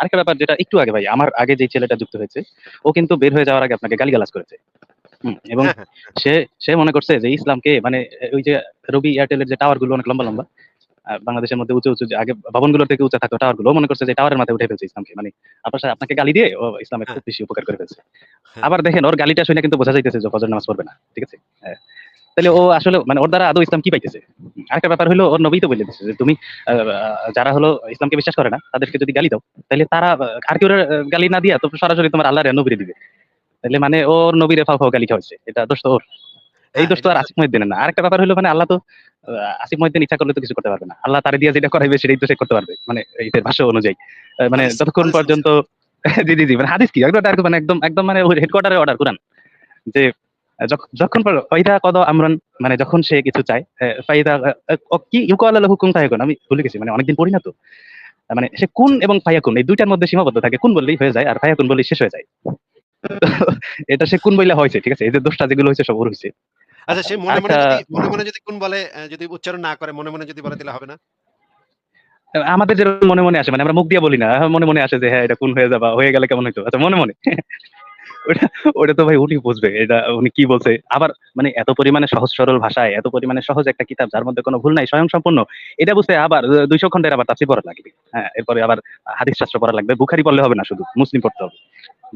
আরেকটা ব্যাপার যেটা একটু আগে ভাই আমার আগে যে ছেলেটা যুক্ত হয়েছে ও কিন্তু বের হয়ে যাওয়ার আগে আপনাকে গালিগালাজ করেছে এবং হ্যাঁ, হ্যাঁ। সে সে মনে করছে যে ইসলামকে মানে ওই যে রবি এয়ারটেলের যে টাওয়ারগুলো অনেক লম্বা লম্বা বাংলাদেশের মধ্যে উঁচু উঁচু আগে ভবনগুলোর থেকে উঁচা থাকতো টাওয়ারগুলো মনে করছে যে টাওয়ারের মাথায় উঠে ফেলছে ইসলামকে মানে আপনার সাথে আপনাকে গালি দিয়ে ও ইসলামের খুব বেশি উপকার করে ফেলছে হ্যাঁ। আবার দেখেন ওর গালিটা শুনে কিন্তু বোঝা যাইতেছে যে ফজর নামাজ পড়বে না ঠিক আছে হ্যাঁ। তাহলে ও আসলে মানে ওর দ্বারা আদৌ ইসলাম কি পাইতেছে? আরেকটা ব্যাপার হলো ওর নবী তো বলে দিচ্ছে যে তুমি যারা হলো ইসলামকে বিশ্বাস করে না তাদেরকে যদি গালি দাও তাহলে তারা আর কেউ গালি না দিয়া তো সরাসরি তোমার আল্লাহর নবীরে দিবে। তাহলে মানে ওর নবীরে ফাও ফাও গালি খাওয়াইছে এটা দোষ তো ওর। এই দোষ তো আর আসিফ মহিদ্দিনের না। আরেকটা ব্যাপার হলো মানে আল্লাহ তো আসিফ মহিদ্দিন ইচ্ছা করলে তো কিছু করতে পারবে না। আল্লাহ তারে দিয়ে যেটা করাইবে সেটাই তো সে করতে পারবে মানে এইটার ভাষ্য অনুযায়ী। মানে যতক্ষণ পর্যন্ত জি জি জি মানে হাদিস কি? একদম মানে একদম একদম মানে হেডকোয়ার্টারে অর্ডার কোরআন যে যখন ফাইদা কদ আমরান মানে যখন সে কিছু চায় ফাইদা কি ইউকাল হুকুম ফায়াকুন আমি ভুলে গেছি মানে অনেকদিন পড়ি না তো। মানে সে কুন এবং ফায়াকুন এই দুইটার মধ্যে সীমাবদ্ধ থাকে কুন বললেই হয়ে যায় আর ফায়াকুন বললেই শেষ হয়ে যায়। এটা সে কুন বইলা হয়েছে ঠিক আছে? এই যে দোষটা যেগুলো হয়েছে সব ওর হয়েছে। আচ্ছা সে মনে মনে যদি মনে মনে যদি কোন বলে যদি উচ্চারণ না করে মনে মনে যদি বলে দিলে হবে না? আমাদের যেরকম মনে মনে আসে মানে আমরা মুখ দিয়ে বলি না মনে মনে আসে যে হ্যাঁ এটা কোন হয়ে যাবা হয়ে গেলে কেমন হইতো? আচ্ছা মনে মনে। ওটা ওটা তো ভাই উনি বুঝবে। এটা উনি কি বলছে? আবার মানে এত পরিমাণে সহজ সরল ভাষায় এত পরিমাণে সহজ একটা কিতাব যার মধ্যে কোনো ভুল নাই স্বয়ং সম্পূর্ণ এটা বুঝতে আবার দুইশো খন্ডের আবার তাফসীর পড়া লাগবে। হ্যাঁ এরপরে আবার হাদিস শাস্ত্র পড়া লাগবে। বুখারি পড়লে হবে না শুধু মুসলিম পড়তে হবে।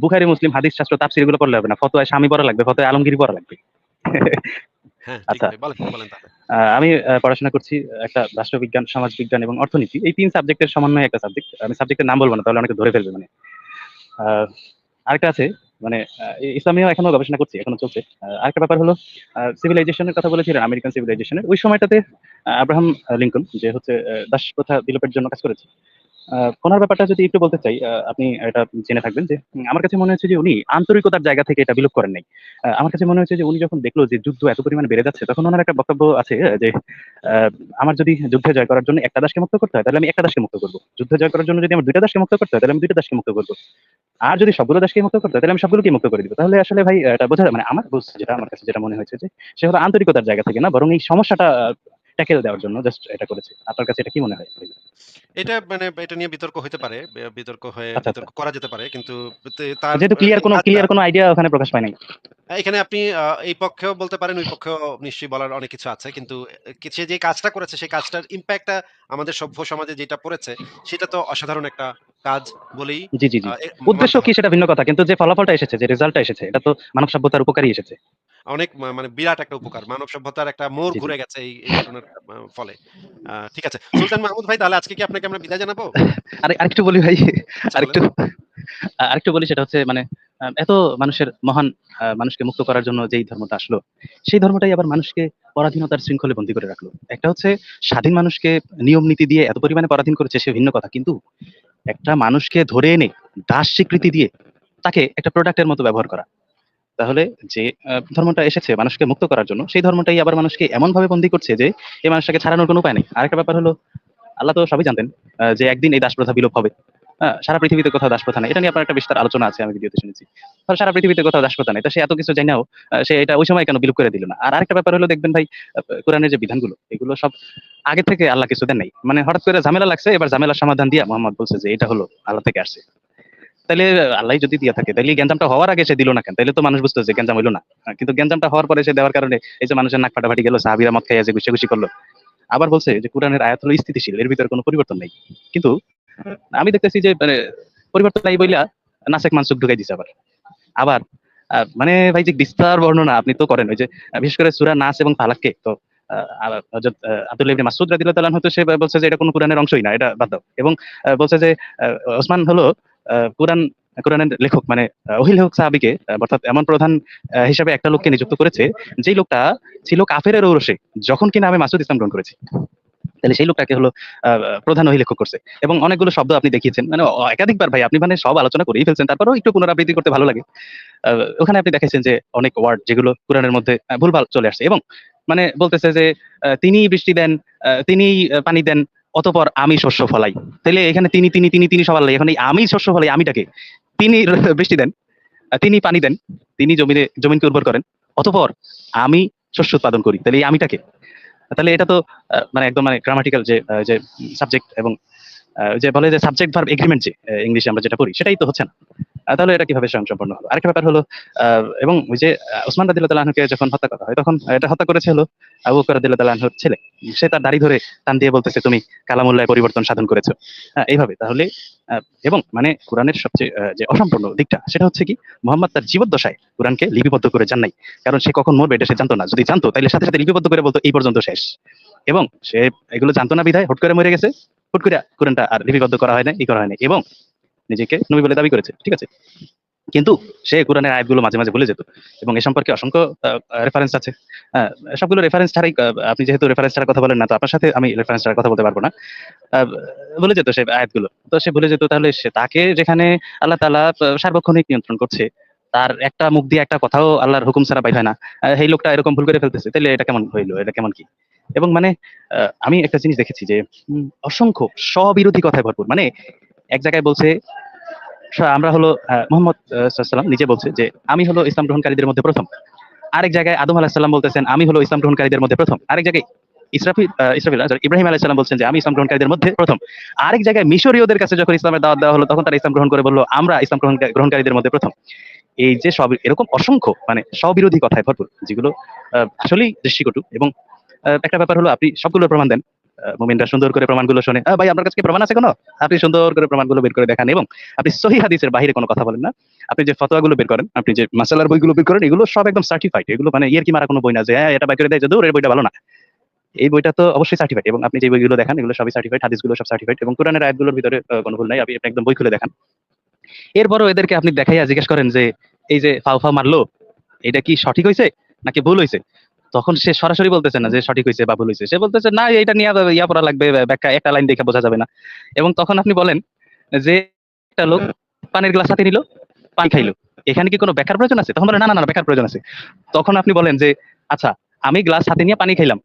বুখারি মুসলিম হাদিস শাস্ত্র তাফসীরগুলো পড়লে হবে না। ফতোয়ায় স্বামী পড়া লাগবে ফতোয় আলমগিরি পড়া লাগবে। হ্যাঁ আচ্ছা। আমি পড়াশোনা করছি একটা রাষ্ট্রবিজ্ঞান সমাজবিজ্ঞান এবং অর্থনীতি। এই তিন সাবজেক্টের সমন্বয়ে একটা সাবজেক্ট আমি সাবজেক্টের নাম বলব না তাহলে অনেকে ধরে ফেলবে মানে। আহ, আরেকটা আছে মানে ইসলামীয় এখনও গবেষণা করছি, এখনও চলছে। আরেকটা ব্যাপার হলো সিভিলাইজেশনের কথা বলেছিলেন আমেরিকান সিভিলাইজেশনের ওই সময়টাতে আব্রাহাম লিঙ্কন, যে হচ্ছে দাস প্রথা বিলোপের জন্য কাজ করেছে ওনার ব্যাপারটা যদি একটু বলতে চাই আপনি এটা জেনে থাকবেন যে আমার কাছে মনে হচ্ছে যে উনি আন্তরিকতার জায়গা থেকে এটা বিলোপ করেন নাই। আমার কাছে মনে হচ্ছে যে উনি যখন দেখল যে যুদ্ধ এত পরিমাণে বেড়ে যাচ্ছে, তখন ওনার একটা বক্তব্য আছে যে আমার যদি যুদ্ধে জয় করার জন্য একটা দাসকে মুক্ত করতে হয়, তাহলে আমি একটা দাসকে মুক্ত করব। যুদ্ধে জয় করার জন্য যদি আমার দুইটা দাসকে মুক্ত করতে হয়, তাহলে আমি দুইটা দাসকে মুক্ত করব। আর যদি সবগুলো দেশকে মুক্ত করতে তাহলে আমি সবগুলোকে মুক্ত করে দিব। তাহলে আসলে ভাই, এটা বোঝা মানে আমার বুঝ যেটা আমার কাছে যেটা মনে হয়েছে যে, সে হলো আন্তরিকতার জায়গা থেকে না, বরং এই সমস্যাটা ট্যাকেল দেওয়ার জন্য জাস্ট এটা করেছে। আপনার কাছে এটা কি মনে হয়? এটা মানে এটা নিয়ে বিতর্ক হতে পারে বিতর্ক হয়ে আচ্ছা, বিতর্ক করা যেতে পারে কিন্তু তার যেহেতু ক্লিয়ার কোনো ক্লিয়ার কোনো আইডিয়া ওখানে প্রকাশ পায় নাই। এখানে আপনি এই পক্ষেও বলতে পারেন ওই পক্ষেও নিশ্চয়ই বলার অনেক কিছু আছে কিন্তু সে যে কাজটা করেছে সেই কাজটার ইম্প্যাক্টটা আমাদের সভ্য সমাজে যেটা পড়েছে সেটা তো অসাধারণ একটা কাজ বলেই জি জি জি। উদ্দেশ্য কি সেটা ভিন্ন কথা কিন্তু যে ফলাফলটা এসেছে যে রেজাল্টটা এসেছে এটা তো মানব সভ্যতার উপকারী এসেছে। অনেক মানে বিরাট একটা উপকার মানব সভ্যতার একটা মোড়। ঘুরে গেছে এই ঘটনার ফলে। ঠিক আছে। সুলতান মাহমুদ ভাই তাহলে আজকে কি আপনাকে আমরা বিদায় জানাব? আর আরেকটু বলি ভাই আচ্ছা, আরেকটু আরেকটু বলি সেটা হচ্ছে মানে এত মানুষের মহান মানুষকে মুক্ত করার জন্য যেই ধর্মটা আসলো সেই ধর্মটাই আবার মানুষকে পরাধীনতার শৃঙ্খলে বন্দী করে রাখল। একটা হচ্ছে স্বাধীন মানুষকে নিয়ম নীতি দিয়ে এত পরিমাণে পরাধীন করেছে সে ভিন্ন কথা। কিন্তু একটা মানুষকে ধরে এনে দাস স্বীকৃতি দিয়ে তাকে একটা প্রোডাক্টের মতো ব্যবহার করা তাহলে যে ধর্মটা এসেছে মানুষকে মুক্ত করার জন্য, সেই ধর্মটাই আবার মানুষকে এমন ভাবে বন্দী করছে যে, এই মানুষটাকে ছাড়ানোর কোনো উপায় নেই। আরেকটা ব্যাপার হলো, আল্লাহ তো সবই জানতেন যে একদিন এই দাস প্রথা বিলোপ হবে। সারা পৃথিবীতে কোথাও দাস প্রথা নেই। এটা নিয়ে আপনার একটা বিস্তার আলোচনা আছে, আমি ভিডিওতে শুনেছি। ধর সারা পৃথিবীতে কোথাও দাস প্রথা নেই, তা সে এত কিছু জানাও সে এটা ওই সময় কেন বিলোপ করে দিল না? আর আরেকটা ব্যাপার হলো, দেখবেন ভাই কোরআনের যে বিধানগুলো, এগুলো সব আগে থেকে আল্লাহ কিছু দেন নাই। মানে হঠাৎ করে ঝামেলা লাগছে, এবার ঝামেলার সমাধান দিয়ে মোহাম্মদ বলছে যে, এটা হলো, আল্লাহ থেকে আসছে। তাহলে আল্লাহ যদি দিয়ে থাকে তাহলে গ্যাঞ্জামটা হওয়ার আগে সে দিল না কেন? তাহলে তো মানুষ বুঝতো যে গ্যাঞ্জাম হইল না। কিন্তু গ্যাঞ্জামটা হওয়ার পরে সে দেওয়ার কারণে এই যে মানুষের নাক ফাটাফাটি গেল, সাহাবিরা মত খাইয়া যে গুছি করল। আবার বলছে যে কোরআনের আয়াত হলো স্থিতিশীল, এর ভিতরে কোনো পরিবর্তন নেই। কিন্তু আমি দেখতেছি যে মানে পরিবর্তন নাই বইলা নাসেক মানসুক ঢুকাই দিছে আবার। আবার মানে ভাই যে বিস্তার বর্ণনা আপনি তো করেন, ওই যে বিশেষ করে সুরা নাস এবং ফালাককে, তো আব্দুল্লাহ ইবনে মাসউদ রাদিয়াল্লাহু তাআলা হয়তো সে বলছে যে এটা কোনো কোরআনের অংশই না, এটা বাদ দাও। এবং বলছে যে ওসমান হলো কোরআন, কোরআনের লেখক মানে ওহি লেখক সাহাবিকে অর্থাৎ এমন প্রধান হিসাবে একটা লোককে নিযুক্ত করেছে, যেই লোকটা ছিল কাফেরের ঔরসে যখন কিনা আমি মাসুদ ইসলাম গ্রহণ করেছি। তাহলে সেই লোকটাকে হলো প্রধান লেখক করছে। এবং অনেকগুলো শব্দ আপনি দেখিয়েছেন মানে একাধিকবার ভাই, আপনি মানে সব আলোচনা করেই ফেলছেন, তারপরেও একটু পুনরাবৃত্তি করতে ভালো লাগে। ওখানে আপনি দেখেছেন যে অনেক ওয়ার্ড যেগুলো কোরআনের মধ্যে ভুলভাল চলে আসছে। এবং মানে বলতেছে যে তিনি বৃষ্টি দেন তিনি পানি দেন অতপর আমি শস্য ফলাই। তাহলে এখানে তিনি তিনি তিনি তিনি সবার লাগে। এখন এই আমি শস্য ফলাই, আমিটাকে? তিনি বৃষ্টি দেন তিনি পানি দেন, তিনি জমিনে, জমিনকে উর্বর করেন। অতপর আমি শস্য উৎপাদন করি। তাহলে এই আমিটাকে? তাহলে এটা তো মানে একদম মানে গ্রামাটিক্যাল যে যে সাবজেক্ট এবং যে বলে যে সাবজেক্ট ভার্ব এগ্রিমেন্ট যে ইংলিশে আমরা যেটা পড়ি, সেটাই তো হচ্ছে না। তাহলে এটা কীভাবে স্বয়ংসম্পন্ন হলো? আরেকটা ব্যাপার হলো এবং ওই যে রাদিল্লাহ তাআলা আনহুকে যখন হত্যা করা হয় তখন এটা হত্যা করেছে হলো আবু বকর রাদিল্লাহ তাআলা আনহুর ছেলে। সে তার দাড়ি ধরে টান দিয়ে বলতেছে তুমি কালামুল্লাহ পরিবর্তন সাধন করেছ। হ্যাঁ, এইভাবে তাহলে এবং মানে কোরআনের সবচেয়ে যে অসম্পূর্ণ দিকটা সেটা হচ্ছে কি মোহাম্মদ তার জীবদ্দশায় কোরআনকে লিপিবদ্ধ করে জান নাই। কারণ সে কখন মরবে এটা সে জানতো না। যদি জানতো তাহলে সাথে সাথে লিপিবদ্ধ করে বলতো এই পর্যন্ত শেষ। এবং সে এগুলো জানতো না বিধায় হুট করে মরে গেছে। হুট করে কোরআনটা আর লিপিবদ্ধ করা হয় না ই করা হয় না এবং নিজেকে নবী বলে দাবি করেছে, ঠিক আছে? কিন্তু সে কোরআনের আয়াতগুলো মাঝে মাঝে ভুলে যেত এবং এ সম্পর্কে অসংখ্য রেফারেন্স আছে। সবগুলো রেফারেন্স ছাড়াই আপনি যেহেতু রেফারেন্স ছাড়া কথা বলেন না, তো আপনার সাথে আমি রেফারেন্স ছাড়া কথা বলতে পারব না। ভুলে যেত সে আয়াতগুলো। তো সে ভুলে যেত তাহলে সে তাকে যেখানে আল্লাহ তালা সার্বক্ষণিক নিয়ন্ত্রণ করছে, তার একটা মুখ দিয়ে একটা কথাও আল্লাহর হুকুম ছাড়া বাইর হয় না এই লোকটা এরকম ভুল করে ফেলতেছে তাহলে এটা কেমন হইল, এটা কেমন কি? এবং মানে আমি একটা জিনিস দেখেছি যে অসংখ্য স্ববিরোধী কথায় ভরপুর। মানে এক জায়গায় বলছে আমরা হলো মোহাম্মদ সাল্লাম নিজে বলছে যে আমি হলো ইসলাম গ্রহণকারীদের মধ্যে প্রথম। আরেক জায়গায় আদম আলাহিসাল্লাম বলতেছেন আমি হলো ইসলাম গ্রহণকারীদের মধ্যে প্রথম। আরেক জায়গায় ইসরাফিল আহ, ইসরাফিল ইব্রাহিম আলাইসাল্লাম বলছেন যে আমি ইসলাম গ্রহণকারীদের মধ্যে প্রথম। আরেক জায়গায় মিশরীয়দের কাছে যখন ইসলামের দাওয়াত দেওয়া হলো তখন তারা ইসলাম গ্রহণ করে বলল আমরা ইসলাম গ্রহণ গ্রহণকারীদের মধ্যে প্রথম। এই যে সব এরকম অসংখ্য মানে স্ববিরোধী কথায় ভরপুর যেগুলো আসলেই দৃষ্টিকটু এবং একটা ব্যাপার হলো আপনি সবগুলো প্রমাণ দেন। মুমিনরা সুন্দর করে প্রমাণগুলো শোনে। ভাই, আপনার কাছে প্রমাণ আছে কোনো? আপনি সুন্দর করে প্রমাণগুলো বের করে দেখান এবং আপনি সহি হাদিসের বাইরে কোনো কথা বলেন না। আপনি যে ফতোয়াগুলো বের করেন, আপনি যে মাসালার বইগুলো বের করেন, এগুলো সব একদম সার্টিফাইড এগুলো মানে ইয়ের কি মারা কোনো বই না যে হ্যাঁ এটা বাই করে দেয় যে এর বইটা ভালো না। এই বইটা তো অবশ্যই সার্টিফাইড এবং আপনি যে বইগুলো দেখান, এগুলো সবই সার্টিফাইড হাদিসগুলো সব সার্টিফাইড এবং কোরআনের আয়াতগুলোর ভিতরে কোনো ভুল নাই। আপনি একদম বই খুলে দেখান। এরপরও এদেরকে আপনি দেখাইয়া জিজ্ঞেস করেন যে, এই যে ফাও মারলো, এটা কি সঠিক হয়েছে নাকি ভুল হয়েছে তখন সে সরাসরি বলতেছে না যে সঠিক হয়েছে বা ভুল হয়েছে সে বলতেছে, না এটা নিয়ে ইয়া পড়া লাগবে, ব্যাখ্যা, একটা লাইন দেখে বোঝা যাবে না। এবং তখন আপনি বলেন যে একটা লোক পানির গ্লাস হাতে নিল, পানি খাইলো। এখানে কি কোনো ব্যাখ্যার প্রয়োজন আছে? তখন বলে, না না না ব্যাখ্যার প্রয়োজন আছে। তখন আপনি বলেন যে আচ্ছা আমি গ্লাস হাতে নিয়ে পানি খাইলাম।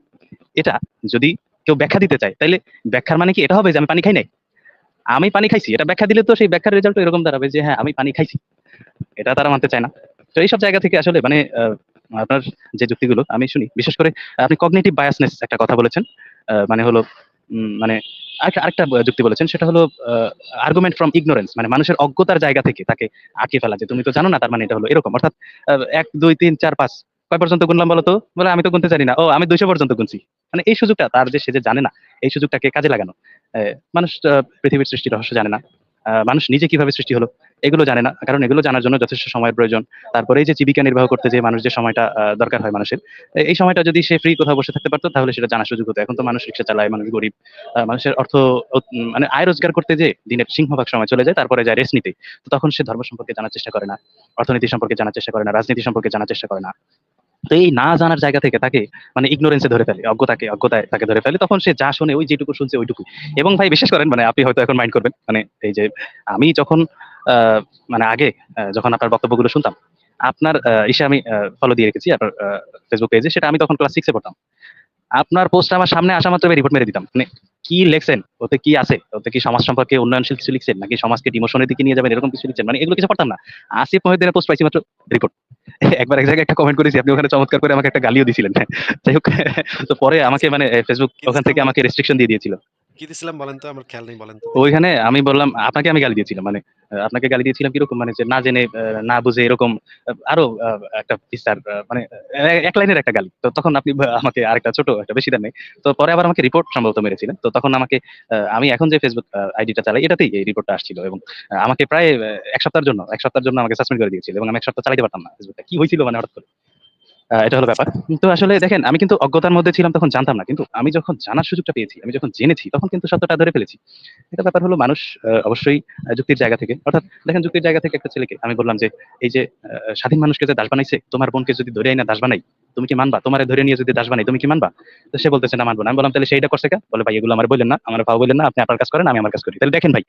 এটা যদি কেউ ব্যাখ্যা দিতে চায়, তাইলে ব্যাখ্যার মানে কি? এটা হবে যে আমি পানি খাই নাই? আমি পানি খাইছি। এটা ব্যাখ্যা দিলে তো সেই ব্যাখ্যার রেজাল্ট এরকম দাঁড়াবে যে হ্যাঁ আমি পানি খাইছি। এটা তারা মানতে চায় না। তো এইসব জায়গা থেকে আসলে মানে আপনার যে যুক্তিগুলো, আমি শুনি। বিশেষ করে আপনি কগনিটিভ বায়াসনেস একটা কথা বলেছেন মানে হলো মানে আরেকটা যুক্তি বলেছেন, সেটা হলো আর্গুমেন্ট ফ্রম ইগনোরেন্স মানে মানুষের অজ্ঞতার জায়গা থেকে তাকে আটকে ফেলা যে, তুমি তো জানো না, তার মানে এটা হলো এরকম। অর্থাৎ এক, দুই, তিন, চার, পাঁচ, কয় পর্যন্ত গুনলাম বলো তো? বলে, আমি তো গুনতে জানি না। ও, আমি দুইশো পর্যন্ত গুনছি। মানে এই সুযোগটা তার যে সে যে জানে না, এই সুযোগটাকে কাজে লাগানো। মানুষ পৃথিবীর সৃষ্টি রহস্য জানে না। মানুষ নিজে কীভাবে সৃষ্টি হলো, এগুলো জানে না। কারণ এগুলো জানার জন্য যথেষ্ট সময়ের প্রয়োজন। তারপরে এই যে জীবিকা নির্বাহ করতে যে মানুষ যে সময়টা দরকার হয় মানুষের এই সময়টা যদি সে ফ্রি কোথাও বসে থাকতে পারতো, তাহলে সেটা জানার সুযোগ হতো। এখন তো মানুষ রিক্সা চালায়, মানুষ গরিব মানুষের অর্থ মানে আয় রোজগার করতে যে দিনের সিংহভাগ সময় চলে যায়, তারপরে যায় রেস্ট নিতে। তো তখন সে ধর্ম সম্পর্কে জানার চেষ্টা করে না, অর্থনীতি সম্পর্কে জানার চেষ্টা করে না, রাজনীতি সম্পর্কে জানার চেষ্টা করে না। তো এই না জানার জায়গা থেকে তাকে মানে ইগনোরেন্সে ধরে ফেলে, অজ্ঞতাকে, অজ্ঞতায় তাকে ধরে ফেলে। তখন সে যা শুনে ওই যেটুকু শুনছে ওইটুকু এবং ভাই, বিশ্বাস করেন মানে আপনি হয়তো এখন মাইন্ড করবেন মানে এই যে আমি যখন মানে আগে যখন আপনার বক্তব্যগুলো শুনতাম, আপনার ইসে আমি ফলো দিয়ে রেখেছি আপনার ফেসবুক পেজে সেটা আমি তখন ক্লাস সিক্সে পড়তাম। আপনার পোস্ট আমার সামনে আসা মাত্র রিপোর্ট মেরে দিতাম। মানে কি লেখছেন? ওতে কি আছে? ওতে কি সমাজ সম্পর্কে উন্নয়নশীল কিছু লিখছেন? নাকি সমাজকে ডিমোশনের দিকে নিয়ে যাবেন? এরকম কিছু লিখছেন? মানে এগুলো কিছু পড়তাম না। আসিফ মহিউদ্দিনের পোস্ট পাইছি মাত্র রিপোর্ট একবার এক জায়গায় একটা কমেন্ট করেছি, আপনি ওখানে চমৎকার করে আমাকে একটা গালিও দিয়েছিলেন যাই হোক, তো পরে আমাকে মানে ফেসবুক ওখান থেকে আমাকে রেস্ট্রিকশন দিয়ে দিয়েছিল। বলেন তো? আমার খেয়াল নেই, বলেন ওইখানে আমি বললাম, আপনাকে আমি গালি দিয়েছিলাম মানে আপনাকে গালি দিয়েছিলাম কীরকম? মানে যে না জেনে না বুঝে এরকম আরও একটা বিস্তার মানে এক লাইনের একটা গালি। তো তখন আপনি আমাকে আরেকটা ছোট একটা বেশি দেন নেই। তো পরে আবার আমাকে রিপোর্ট সম্ভবত মেরেছিলেন। তো তখন আমাকে আমি এখন যে ফেসবুক আইডিটা চালাই, এটাতেই এই রিপোর্টটা আসছিল এবং আমাকে প্রায় এক সপ্তাহের জন্য, এক সপ্তাহের জন্য আমাকে সাসপেন্ড করে দিয়েছিল এবং আমি এক সপ্তাহ চালাতে পারতাম না ফেসবুকটা কি হয়েছিল মানে হঠাৎ করে? এটা হলো ব্যাপার। তো আসলে দেখেন, আমি কিন্তু অজ্ঞতার মধ্যে ছিলাম, তখন জানতাম না। কিন্তু আমি যখন জানার সুযোগটা পেয়েছি, আমি যখন জেনেছি, তখন কিন্তু সত্যটা ধরে ফেলেছি। এটা ব্যাপার হলো মানুষ অবশ্যই যুক্তির জায়গা থেকে। অর্থাৎ দেখেন, যুক্তির জায়গা থেকে একটা ছেলেকে আমি বললাম যে, এই যে স্বাধীন মানুষকে যে দাস বানাইছে, তোমার বোনকে যদি ধরে না দাস বানাই, তুমি কি মানবা? তোমার ধরে নিয়ে যদি দাস বানাই, তুমি কি মানবা? তো সে বলতেছে, না, মানবো না। আমি বললাম, তাহলে সেইটা করছে কা বলে, ভাই, এগুলো আমার বললেন না, আমার ভাও বললেন না, আপনি আপনার কাজ করেন, আমি আমার কাজ করি। তাহলে দেখেন, ভাই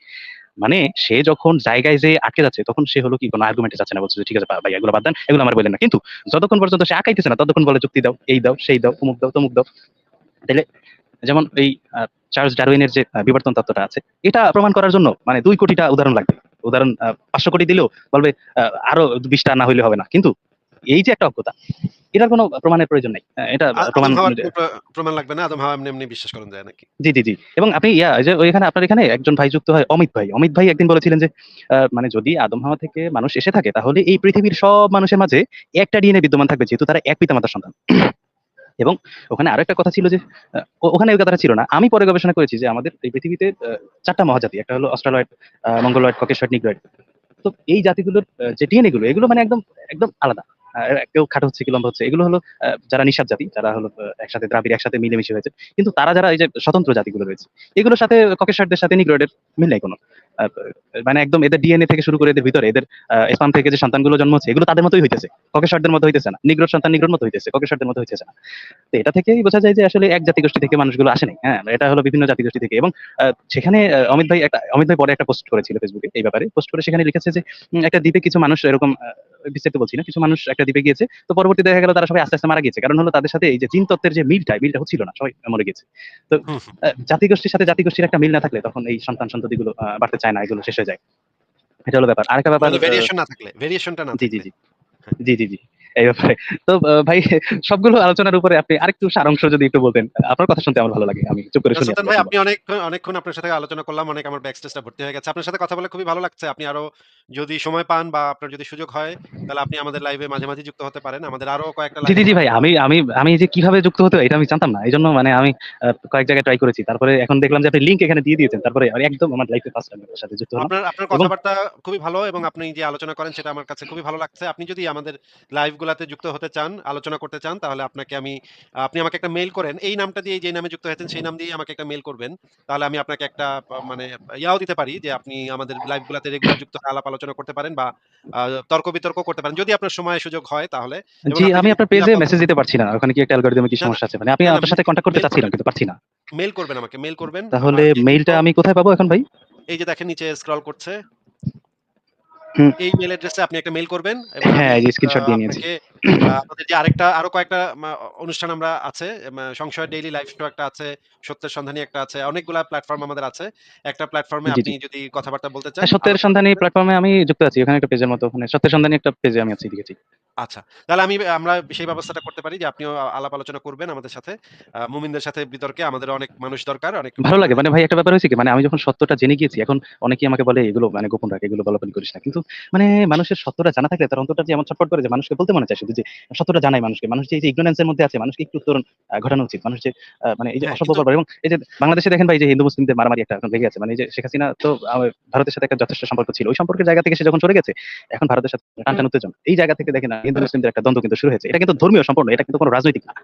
মানে সে যখন জায়গায় যে আটকে যাচ্ছে, তখন সে হলো কি কোনো আর্গুমেন্টে যাচ্ছে না, বলছে ঠিক আছে ভাই এগুলো বাদ দেন, এগুলো আমার বললেন না। কিন্তু যতক্ষণ পর্যন্ত সে আঁকাইতেছে না, ততক্ষণ বলে যুক্তি দাও, এই দাও, সেই দাও, অমুক দাও, তমুক দাও। তাহলে যেমন এই চার্লস ডারউইনের যে বিবর্তন তত্ত্বটা আছে, এটা প্রমাণ করার জন্য মানে দুই কোটিটা উদাহরণ লাগবে। উদাহরণ পাঁচশো কোটি দিলেও বলবে আরও বিশটা না হইলে হবে না। কিন্তু এই যে একটা অজ্ঞতা এটার কোনো প্রমাণের প্রয়োজন নাই। এটা প্রমাণ প্রমাণ লাগবে না। আদম হাওয়া এমনি, এমনি বিশ্বাস করেন যায় নাকি? জি, জি, জি। এবং আপনি ইয়া যে ওইখানে আপনার এখানে একজন ভাই যুক্ত হয় অমিত ভাই। অমিত ভাই একদিন বলেছিলেন যে মানে যদি আদম হাওয়া থেকে মানুষ এসে থাকে তাহলে এই পৃথিবীর সব মানুষের মাঝে একটা ডিএনএ বিদ্যমান থাকবে যেহেতু তারা এক পিতামাতার সন্তান। এবং ওখানে আরও আরেকটা কথা ছিল যে ওখানে ওই কথাটা ছিল না। আমি পরে গবেষণা করেছি যে আমাদের এই পৃথিবীতে চারটা মহাজাতি। একটা হলো অস্ট্রালয়েড, মঙ্গলয়েড, ককেশয়েড, নিগ্রয়েড। তো এই জাতিগুলোর যে ডিএনএ গুলো এগুলো মানে একদম, একদম আলাদা। কেউ খাটো হচ্ছে, কেউ লম্বা হচ্ছে। এগুলো হলো যারা নিঃস্বাদ জাতি, যারা হলো একসাথে দ্রাবিড় একসাথে মিলেমিশে হয়েছে। কিন্তু তারা যারা এই যে স্বতন্ত্র জাতিগুলো রয়েছে, এগুলোর সাথে ককেশয়েডদের সাথে নিগ্রয়েডের মিল নাই কোনো। মানে একদম এদের ডিএনএ থেকে শুরু করে এদের ভিতরে এদের আ স্পার্ম থেকে যে সন্তানগুলো জন্ম হচ্ছে এগুলো তাদের মতোই হইতেছে। ককেশয়েডদের মতো হইতেছে না। নিগ্রোর সন্তান নিগ্রোর মতো হইতেছে। ককেশয়েডদের মতো হইতেছে না। তো এটা থেকেই বোঝা যায় যে আসলে এক জাতিগোষ্ঠী থেকে মানুষগুলো আসে। হ্যাঁ? এটা হলো বিভিন্ন জাতিগোষ্ঠী থেকে এবং সেখানে অমিত ভাই একটা অমিত ভাই পরে একটা পোস্ট করেছিল ফেসবুকে এই ব্যাপারে। পোস্ট করে সেখানে লিখেছে যে একটা দ্বীপে কিছু মানুষ এরকম বিস্তারিত বলছি না। কিছু মানুষ একটা দ্বীপে গিয়েছে। তো পরবর্তী দেখা গেল তারা সবাই আস্তে, আস্তে মারা গেছে কারণ হলো তাদের সাথে এই যে জিন তত্ত্বের যে মিলটা, মিলটা হচ্ছিল না। সবাই মরে গেছে। তো জাতিগোষ্ঠীর সাথে জাতিগোষ্ঠীর একটা মিল না থাকলে তখন এই সন্তান সন্ততি গুলো বাড়তে চায় না। এগুলো শেষ হয়ে যায়। এটা হলো ব্যাপার। আরেকটা ব্যাপার ভেরিয়েশন না থাকলে, ভেরিয়েশনটা না জি, জি, জি। জি, জি, জি। এই ব্যাপারে। তো ভাই সবগুলো আলোচনার উপরে আপনি আরেকটু সারাংশ যদি একটু বলতেন। আপনার কথা শুনতে আমার ভালো লাগে। আমি চুপ করে শুনি ভাই আপনি অনেক অনেকক্ষণ আপনার সাথে আলোচনা করলাম। অনেক আমার ব্যাকস্টেজটা ভর্তি হয়ে গেছে। আপনার সাথে কথা বলে খুবই ভালো লাগছে। আপনি আরও যদি সময় পান বা আপনার যদি সুযোগ হয় তাহলে আপনি আমাদের লাইভে মাঝে, মাঝে যুক্ত হতে পারেন। আমাদের আরও কয়েকটা জি, জি, ভাই। আমি আমি আমি যে কীভাবে যুক্ত হতে হয় এটা আমি জানতাম না। এজন্য মানে আমি কয়েক জায়গায় ট্রাই করেছি। তারপরে এখন দেখলাম যে আপনি লিংক এখানে দিয়ে দিয়েছেন। তারপরে আমি একদম আমার লাইফে ফার্স্ট টাইম আপনার সাথে যুক্ত হলাম। আপনার আপনার কথাবার্তা খুবই ভালো এবং আপনি যে আলোচনা করেন সেটা আমার কাছে খুবই ভালো লাগছে। আপনি যদি আমাদের লাইভ গুলাতে যুক্ত হতে চান, আলোচনা করতে চান তাহলে আপনাকে আমি আপনি আমাকে একটা মেইল করেন। এই নামটা দিয়ে যে নামে যুক্ত হয়েছেন সেই নাম দিয়ে আমাকে একটা মেইল করবেন। তাহলে আমি আপনাকে একটা মানে ইয়াও দিতে পারি যে আপনি আমাদের লাইভ গুলাতে রেগুলার যুক্ত হয়ে আলাপ আলোচনা করতে পারেন বা তর্ক-বিতর্ক করতে পারেন। যদি আপনার সময় সুযোগ হয় তাহলে জি, আমি আপনার পেজে মেসেজ দিতে পারছি না। ওখানে কি একটা অ্যালগরিদম কি সমস্যা আছে? মানে আমি না, না আপনার সাথে কনট্যাক্ট করতে চাচ্ছিলাম। কিন্তু পারছি না। মেইল করবেন আমাকে। মেইল করবেন। তাহলে মেইলটা আমি কোথায় পাবো এখন ভাই? এই যে দেখেন নিচে স্ক্রল করছে। হুম। এই মেইল অ্যাড্রেসে আপনি একটা মেইল করবেন এবং হ্যাঁ, আমি এই যে আ স্ক্রিনশট দিয়ে নিয়েছি। আমাদের যে আরেকটা আরও কয়েকটা অনুষ্ঠান আমরা আছে। সংশয় ডেইলি লাইভ শো একটা আছে, সত্যের সন্ধানী একটা আছে। অনেকগুলা প্ল্যাটফর্ম আমাদের আছে। একটা প্ল্যাটফর্মে আপনি যদি কথাবার্তা বলতে চান হ্যাঁ, সত্যের সন্ধানী প্ল্যাটফর্মে আমি যুক্ত আছি। ওখানে একটা পেজের মতো ওখানে সত্যের সন্ধানী একটা পেজে আমি আছি দেখেছি। আচ্ছা। তাহলে আমি আমরা সেই ব্যবস্থাটা করতে পারি যে আপনিও আলাপ আলোচনা করবেন আমাদের সাথে। মুমিনদের সাথে বিতর্কে আমাদের অনেক মানুষ দরকার। অনেক ভালো লাগে। মানে মানে ভাই একটা ব্যাপার হয়েছে কি মানে আমি যখন সত্যটা জেনে গিয়েছি এখন অনেকেই আমাকে বলে এগুলো মানে গোপন রাখ, এগুলো বলাবলি করিস না। কিন্তু মানে মানুষের সত্যটা জানা থাকলে তার অন্তরটা যে এমন ছটফট করে যে মানুষকে বলতে মনে চায় শুধু যে সত্যটা জানাই মানুষকে। মানুষ যে এই যে ইগনোরেন্স এর মধ্যে আছে মানুষকে একটু উত্তরণ ঘটানো উচিত। মানুষ যে মানে এই যে হ্যাঁ, অসভ্য কিন্তু ব্যাপার এবং এই যে বাংলাদেশে দেখেন ভাই যে হিন্দু মুসলিমদের মারামারি একটা এখন লেগে আছে। মানে এই যে শেখ হাসিনা তো ভারতের সাথে একটা যথেষ্ট সম্পর্ক ছিল। ওই সম্পর্কের জায়গা থেকে সে যখন চলে গেছে এখন ভারতের সাথে টানটান উত্তেজনা। এই জায়গা থেকে দেখেন হিন্দু মুসলিমদের একটা দ্বন্দ্ব কিন্তু শুরু হয়েছে। এটা কিন্তু ধর্মীয় সম্পূর্ণ। এটা কিন্তু কোনো রাজনৈতিক না।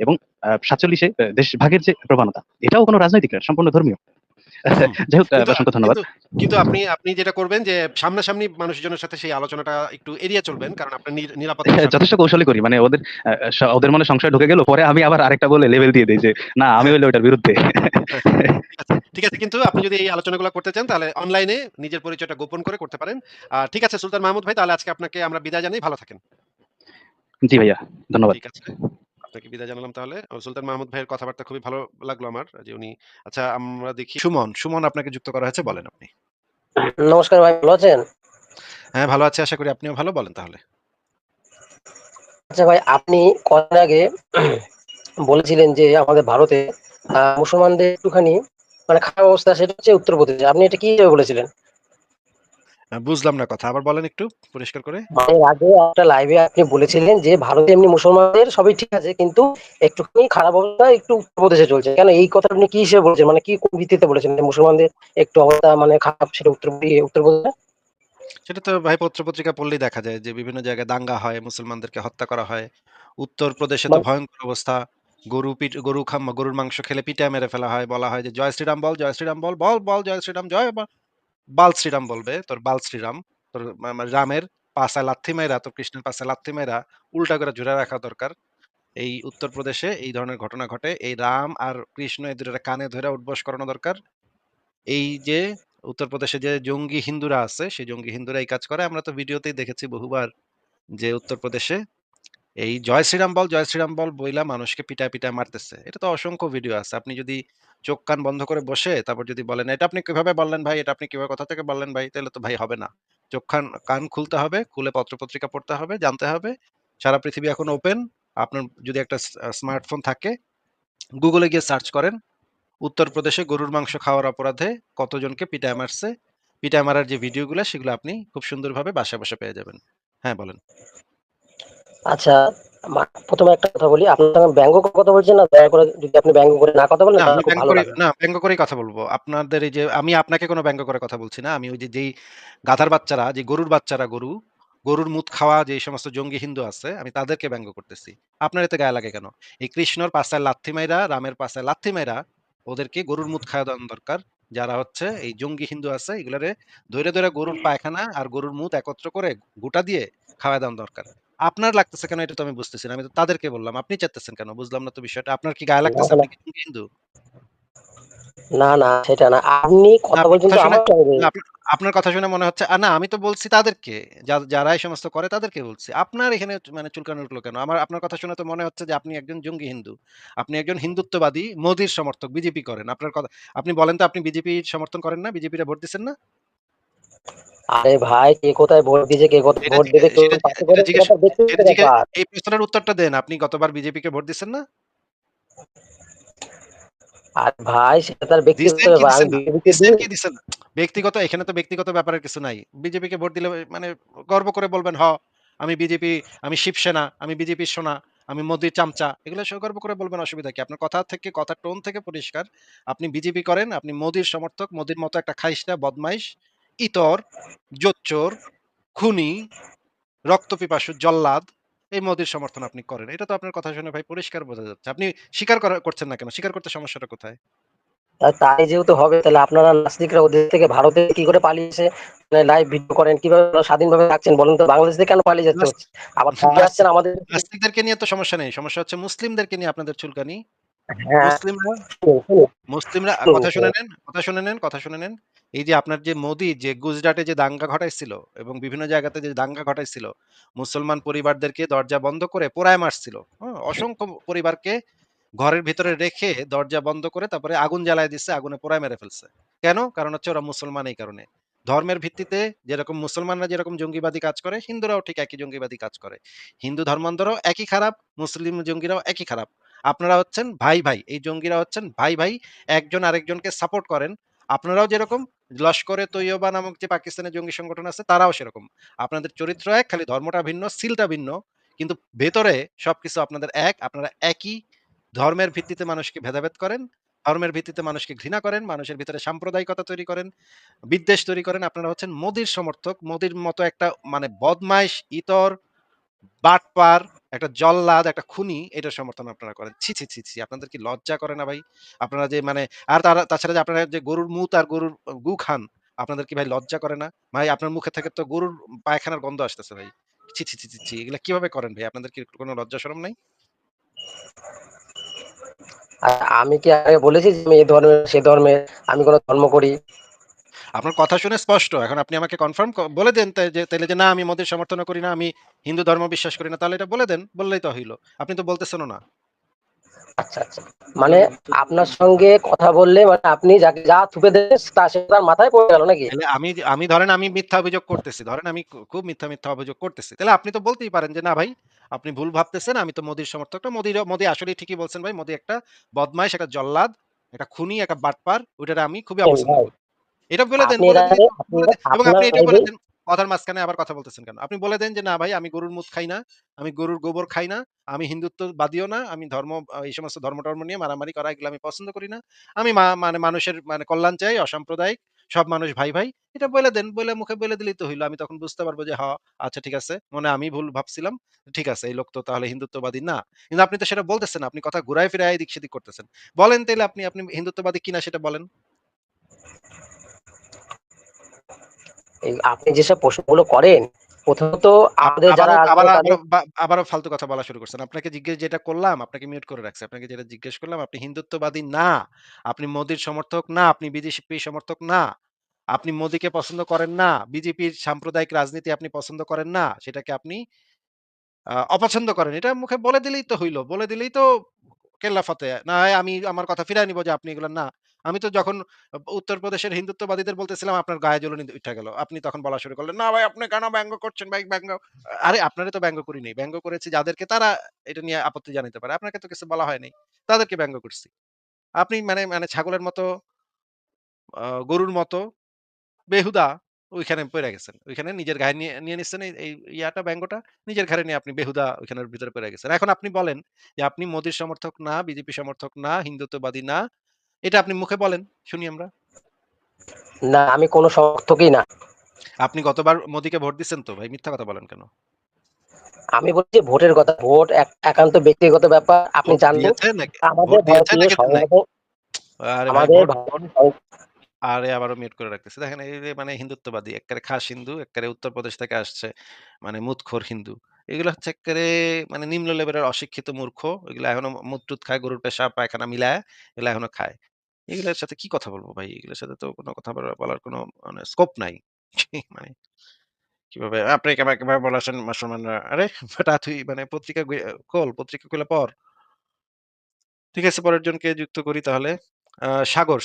এবং সাতচল্লিশে দেশ ভাগের যে প্রবণতা এটাও কোনো রাজনৈতিক না। সম্পূর্ণ ধর্মীয়। হুম। যাই হোক অসংখ্য ধন্যবাদ। কিন্তু আপনি আপনি যেটা করবেন যে সামনাসামনি মানুষজনের সাথে সেই আলোচনাটা একটু এড়িয়ে চলবেন। কারণ আপনার নি নিরাপত্তার হ্যাঁ, যথেষ্ট কৌশলী করি। মানে ওদের ওদের মনে সংশয় ঢুকে গেল। পরে আমি আবার আরেকটা বলে লেভেল দিয়ে দেই যে না আমি। হইলে ওটার বিরুদ্ধে। ঠিক আছে, ঠিক আছে। কিন্তু আপনি যদি এই আলোচনাগুলো করতে চান তাহলে অনলাইনে নিজের পরিচয়টা গোপন করে করতে পারেন। আ ঠিক আছে সুলতান মাহমুদ ভাই তাহলে আজকে আপনাকে আমরা বিদায় জানাই। ভালো থাকেন। জি ভাইয়া। ধন্যবাদ। ঠিক আছে। আপনাকে বিদায় জানালাম তাহলে। সুলতান মাহমুদ ভাইয়ের কথাবার্তা খুবই ভালো লাগল আমার। যে উনি আচ্ছা আমরা দেখি সুমন, সুমন আপনাকে যুক্ত করা হয়েছে বলেন আপনি। নমস্কার ভাই ভালো আছেন? হ্যাঁ, ভালো আছি। আশা করি আপনিও ভালো। বলেন তাহলে। আচ্ছা ভাই আপনি কদিন আগে বলেছিলেন যে আমাদের ভারতে মুসলমানদের একটুখানি মানে খারাপ অবস্থা সেটা হচ্ছে উত্তরপ্রদেশে। আপনি এটা কি বলেছিলেন? বুঝলাম না কথা। আবার বলেন একটু পরিষ্কার করে। এর আগে একটা লাইভে আপনি বলেছিলেন যে ভারতে এমনি মুসলমানদের সবই ঠিক আছে কিন্তু একটুখানি খারাপ অবস্থা একটু উত্তরপ্রদেশে চলছে। কেন এই কথাটা আপনি কি হিসেবে বলেছেন? মানে কি কোন ভিত্তিতে বলেছেন যে মুসলমানদের একটু অবস্থা মানে খারাপ সেটা উত্তর ইয়ে উত্তরপ্রদেশে? সেটা তো ভাই পত্র-পত্রিকা পড়লেই দেখা যায় যে বিভিন্ন জায়গায় দাঙ্গা হয়, মুসলমানদেরকে হত্যা করা হয়। উত্তরপ্রদেশে তো মানে ভয়ংকর অবস্থা। গরু পিট গরু খাম গরুর মাংস খেলে পিটায় মেরে ফেলা হয়। বলা হয় যে জয় শ্রীরাম বল, জয় শ্রীরাম বল, বল, বল জয় শ্রীরাম জয় বা বাল শ্রীরাম বলবে। তোর বাল শ্রীরাম। তোর রামের পাছায় লাথি মাইরা, তোর কৃষ্ণের পাছায় লাথি মাইরা উল্টা করে ঝুলায় রাখা দরকার। এই উত্তরপ্রদেশে এই ধরনের ঘটনা ঘটে। এই রাম আর কৃষ্ণ এদের কানে ধইরা উঠবস করানো দরকার। এই যে উত্তরপ্রদেশে যে জঙ্গি হিন্দুরা আছে, সেই জঙ্গি হিন্দুরা এই কাজ করে। আমরা তো ভিডিওতেই দেখেছি বহুবার যে উত্তরপ্রদেশে এই জয় শ্রীরাম বল, জয় শ্রীরাম বল বইলা মানুষকে পিটায়, পিটায় মারতেছে। এটা তো অসংখ্য ভিডিও আছে। আপনি যদি চোখ কান বন্ধ করে বসে তারপর যদি বলেন, "এটা আপনি কীভাবে বললেন ভাই? এটা আপনি কীভাবে কোথা থেকে বললেন ভাই?" তাহলে তো ভাই হবে না। চোখ খান কান খুলতে হবে, খুলে পত্র-পত্রিকা পড়তে হবে, জানতে হবে। সারা পৃথিবী এখন ওপেন। আপনার যদি একটা স্মার্টফোন থাকে, গুগলে গিয়ে সার্চ করেন। উত্তরপ্রদেশে গরুর মাংস খাওয়ার অপরাধে কতজনকে পিটায় মারছে। পিটায় মারার যে ভিডিওগুলো সেগুলো আপনি খুব সুন্দরভাবে বাসায় বসে পেয়ে যাবেন। হ্যাঁ, বলেন। আচ্ছা, মা ১ম এ একটা কথা বলি। আপনার ব্যঙ্গ কথা বলছি না, দয়া করে যদি আপনি ব্যঙ্গ করে না কথা বলেন না, খুব ব্যঙ্গ ভালো করে না, ব্যঙ্গ করেই কথা বলব। আপনাদের এই যে আমি আপনাকে কোনো ব্যঙ্গ করে কথা বলছি না। আমি ওই যে যেই গাধার বাচ্চারা, যে গরুর বাচ্চারা গরু, গরুর মুত খাওয়া যে সমস্ত জঙ্গি হিন্দু আছে, আমি তাদেরকে ব্যঙ্গ করতেছি। আপনার এতে গায়ে লাগে কেন? এই কৃষ্ণর পাছায় লাথি মাইরা, রামের পাছায় লাথি মাইরা ওদেরকে গরুর মুত খাওয়া দরকার। যারা হচ্ছে এই জঙ্গি হিন্দু আছে এগুলারে ধইরা, ধরে গরুর পায়খানা আর গরুর মুত একত্র করে গোটা দিয়ে খাওয়ায় দেওয়ান দরকার। আপনার লাগতেছে কেন এটা তো আমি বুঝতেছি না। আমি তো তাদেরকে বললাম। আপনি চেতেছেন কেন? বুঝলাম না তো বিষয়টা। আপনার কি গায়ে লাগতেছে? আপনি কি হিন্দু? না, না সেটা না। আপনি কথা বলছেন তো আমার। আপনার কথা শুনে মনে হচ্ছে না আমি তো বলছি তাদেরকে। যারা এই সমস্ত করে তাদেরকে বলছি। আপনার এখানে মানে চুলকানি উঠল কেন? আমার আপনার কথা শুনে তো মনে হচ্ছে যে আপনি একজন জঙ্গি হিন্দু। আপনি একজন হিন্দুত্ববাদী, মোদির সমর্থক, বিজেপি করেন। আপনার কথা আপনি বলেন তো আপনি বিজেপির সমর্থন করেন না? বিজেপিরে ভোট দিচ্ছেন না? আরে ভাই কে কোথায় ভোট দিয়েছে, কে কোথায় ভোট দেবে, কেউ পাশে করে। এই প্রশ্নের উত্তরটা দেন। আপনি গতবার বিজেপিকে ভোট দিচ্ছেন না? আরে ভাই সেটা তার ব্যক্তিগত কি। কি? ব্যক্তিগত এখানে তো ব্যক্তিগত ব্যাপারের কিছু নাই। বিজেপিকে ভোট দিলে মানে গর্ব করে বলবেন, "হ আমি বিজেপি, আমি শিবসেনা, আমি বিজেপির সোনা, আমি মোদির চামচা।" এগুলো সব গর্ব করে বলবেন অসুবিধা কি? আপনার কথা থেকে কথা টোন থেকে পরিষ্কার। আপনি বিজেপি করেন, আপনি মোদির সমর্থক, মোদির মতো একটা খাইস্টা, বদমাইশ, ইতর, জোচ্চোর, খুনি, রক্তপিপাসু, জল্লাদ এই মোদির সমর্থন আপনি করেন। এটা তো আপনার কথা শুনে ভাই পরিষ্কার বোঝা যাচ্ছে। আপনি স্বীকার করছেন না কেন? স্বীকার করতে সমস্যাটা কোথায়? তাই যেহেতু হবে তাহলে আপনারা নাস্তিকরা ওদের থেকে ভারতে কি করে পালিয়েছে মানে লাইভ ভিডিও করেন কীভাবে স্বাধীনভাবে থাকছেন বলুন তো বাংলাদেশ থেকে কেন পালিয়ে যেতে হচ্ছে আবার ফিরে আসছেন আমাদের নাস্তিকদেরকে নিয়ে তো সমস্যা নেই। সমস্যা হচ্ছে মুসলিমদেরকে নিয়ে আপনাদের চুলকানি। হ্যাঁ মুসলিমরা মুসলিমরা কথা শুনে নেন, কথা শুনে নেন, কথা শুনে নেন। এই যে আপনার যে মোদি যে গুজরাটে যে দাঙ্গা ঘটাইছিল এবং বিভিন্ন জায়গাতে যে দাঙ্গা ঘটাইছিল, মুসলমান পরিবারদেরকে দরজা বন্ধ করে পোড়ায় মারছিল। হ্যাঁ? অসংখ্য পরিবারকে ঘরের ভিতরে রেখে দরজা বন্ধ করে তারপরে আগুন জ্বালায় দিচ্ছে, আগুনে পোড়ায় মেরে ফেলছে। কেন? কারণ হচ্ছে ওরা মুসলমান এই কারণে। ধর্মের ভিত্তিতে যেরকম মুসলমানরা যেরকম জঙ্গিবাদী কাজ করে, হিন্দুরাও ঠিক একই জঙ্গিবাদী কাজ করে। হিন্দু ধর্মান্তরও একই খারাপ, মুসলিম জঙ্গিরাও একই খারাপ। আপনারা হচ্ছেন ভাই, ভাই। এই জঙ্গিরা হচ্ছেন ভাই, ভাই। একজন আরেকজনকে সাপোর্ট করেন। আপনারাও যেরকম লস্করে তৈয়বা নামক যে পাকিস্তানের জঙ্গি সংগঠন আছে তারাও সেরকম। আপনাদের চরিত্র এক, খালি ধর্মটা ভিন্ন, সিলটা ভিন্ন। কিন্তু ভেতরে সবকিছু আপনাদের এক। আপনারা একই ধর্মের ভিত্তিতে মানুষকে ভেদাভেদ করেন। ধর্মের ভিত্তিতে মানুষকে ঘৃণা করেন। মানুষের ভিতরে সাম্প্রদায়িকতা তৈরি করেন। বিদ্বেষ তৈরি করেন। আপনারা হচ্ছেন মোদির সমর্থক। মোদির মতো একটা মানে বদমাইশ, ইতর, বাটপার, একটা জল্লাদ, একটা খুনি এটার সমর্থন আপনারা করেন। ছি, ছি, ছি, ছি! আপনাদের কি লজ্জা করে না ভাই? আপনারা যে মানে আর তারা তাছাড়া যে আপনারা যে গরুর মুত আর গরুর গু খান, আপনাদের কি ভাই লজ্জা করে না? ভাই আপনার মুখে থেকে তো গরুর পায়খানার গন্ধ আসতেছে ভাই। ছি, ছি, ছি, ছি, ছি! এগুলা কীভাবে করেন ভাই? আপনাদের কি কোনো লজ্জা শরম নাই? আমি কি আগে বলেছি যে আমি এই ধর্মের, সে ধর্মের, আমি কোন ধর্ম করি? আপনার কথা শুনে স্পষ্ট। এখন আপনি আমাকে কনফার্ম বলে দেন তা যে না আমি মোদির সমর্থনও করি না, আমি হিন্দু ধর্ম বিশ্বাস করি না। তাহলে এটা বলে দেন। বললেই তো হইল। আপনি তো বলতেছেনও না। আচ্ছা, আচ্ছা। মানে আপনার সঙ্গে কথা বললে মানে আপনি যাকে যা থুপে দেবেন তা সে তার মাথায় পড়ে গেল নাকি? আমি আমি ধরেন আমি মিথ্যা অভিযোগ করতেছি। ধরেন আমি খুব মিথ্যা, মিথ্যা অভিযোগ করতেছি। তাহলে আপনি তো বলতেই পারেন যে, "না ভাই, আপনি ভুল ভাবতেছেন। আমি তো মোদির সমর্থক না। মোদির মোদি আসলেই ঠিকই বলছেন ভাই। মোদি একটা বদমাইশ, একটা জল্লাদ, একটা খুনি, একটা বাটপার। ওইটারে আমি খুবই অপছন্দ করি।" এটা বলে দেন, এবং আপনি এটাও বলে দেন কথার মাঝখানে আবার কথা বলতেছেন কেন? আপনি বলে দেন যে, "না ভাই আমি গরুর মুত খাই না, আমি গরুর গোবর খাই না, আমি হিন্দুত্ববাদীও না, আমি ধর্ম এই সমস্ত ধর্ম-টর্ম নিয়ে মারামারি করা এগুলো আমি পছন্দ করি না। আমি মা মানে মানুষের মানে কল্যাণ চাই, অসাম্প্রদায়িক, সব মানুষ ভাই, ভাই।" এটা বলে দেন। বলে মুখে বলে দিলেই তো হইল আমি তখন বুঝতে পারব যে, হ আচ্ছা ঠিক আছে। মনে আমিই ভুল ভাবছিলাম। ঠিক আছে এই লোক তো তাহলে হিন্দুত্ববাদী না। কিন্তু আপনি তো সেটা বলতেছেন আপনি কথা ঘুরায় ফিরায় দিক সেদিক করতেছেন। বলেন তাহলে আপনি, আপনি হিন্দুত্ববাদী কিনা সেটা বলেন। আপনি যেসব প্রশ্নগুলো করেন, প্রথমত আমাদের যারা আবারও ফালতু কথা বলা শুরু করছেন। আপনাকে জিজ্ঞেস যেটা করলাম, আপনাকে মিউট করে রাখছি। আপনাকে যেটা জিজ্ঞেস করলাম, আপনি হিন্দুত্ববাদী না। আপনি মোদির সমর্থক না। আপনি বিজেপি সমর্থক না। আপনি মোদিকে পছন্দ করেন না। বিজেপির সাম্প্রদায়িক রাজনীতি আপনি পছন্দ করেন না। সেটাকে আপনি অপছন্দ করেন। এটা মুখে বলে দিলেই তো হইল বলে দিলেই তো কেল্লা ফতে। না আমি আমার কথা ফিরায় নিব যে আপনি এগুলা না। আমি তো যখন উত্তরপ্রদেশের হিন্দুত্ববাদীদের বলতেছিলাম আপনার গায়ে জ্বলুনি উইঠা গেল। আপনি তখন বলা শুরু করলেন, "না ভাই আপনি কেন ব্যঙ্গ করছেন ভাই ব্যঙ্গ" আরে আপনারে তো ব্যঙ্গ করি নাই। ব্যঙ্গ করেছি যাদেরকে তারা এটা নিয়ে আপত্তি জানাইতে পারে। আপনাকে তো কিছু বলা হয়নি তাদেরকে ব্যঙ্গ করছি। আপনি মানে মানে ছাগলের মতো গরুর মতো বেহুদা ওইখানে পইড়া গেছেন। ওইখানে নিজের ঘাড়ে নিয়ে নিয়ে নিচ্ছেন এই ইয়াটা ব্যঙ্গটা নিজের ঘাড়ে নিয়ে আপনি বেহুদা ওইখানের ভিতরে পইড়া গেছেন। এখন আপনি বলেন যে আপনি মোদির সমর্থক না, বিজেপি সমর্থক না, হিন্দুত্ববাদী না। এটা আপনি মুখে বলেন, শুনি আমরা। না আমি কোনো সমর্থকই না। আপনি গতবার মোদিকে ভোট দিছেন তো ভাই মিথ্যা কথা বলেন কেন? আমি বলছি ভোটের কথা। ভোট একান্ত ব্যক্তিগত ব্যাপার। আপনি জানবেন আমাদের আমাদের আরে আবারও মিউট করে রাখতেছি। দেখেন এই যে মানে হিন্দুত্ববাদী এক্কারে খাস হিন্দু, এক্কারে উত্তরপ্রদেশ থেকে আসছে। মানে মুতখোর হিন্দু। এগুলো হচ্ছে এক্কারে মানে নিম্ন লেভেলের অশিক্ষিত মূর্খ। এগুলা এখনও মুত-টুত খায়, গরুর পেশাব পায়খানা মিলায়া এগুলা এখনও খায়। এগুলার সাথে কি কথা বলব ভাই? এগুলোর সাথে তো কোনো কথা বলা বলার কোনো মানে স্কোপ নাই। মানে কীভাবে আপনি কীভাবে বলেছেন মুসলমানরা আরে বেটা তুই মানে পত্রিকা খোল, পত্রিকা খুলে পড়। ঠিক আছে পরের জনকে যুক্ত করি তাহলে। সাগর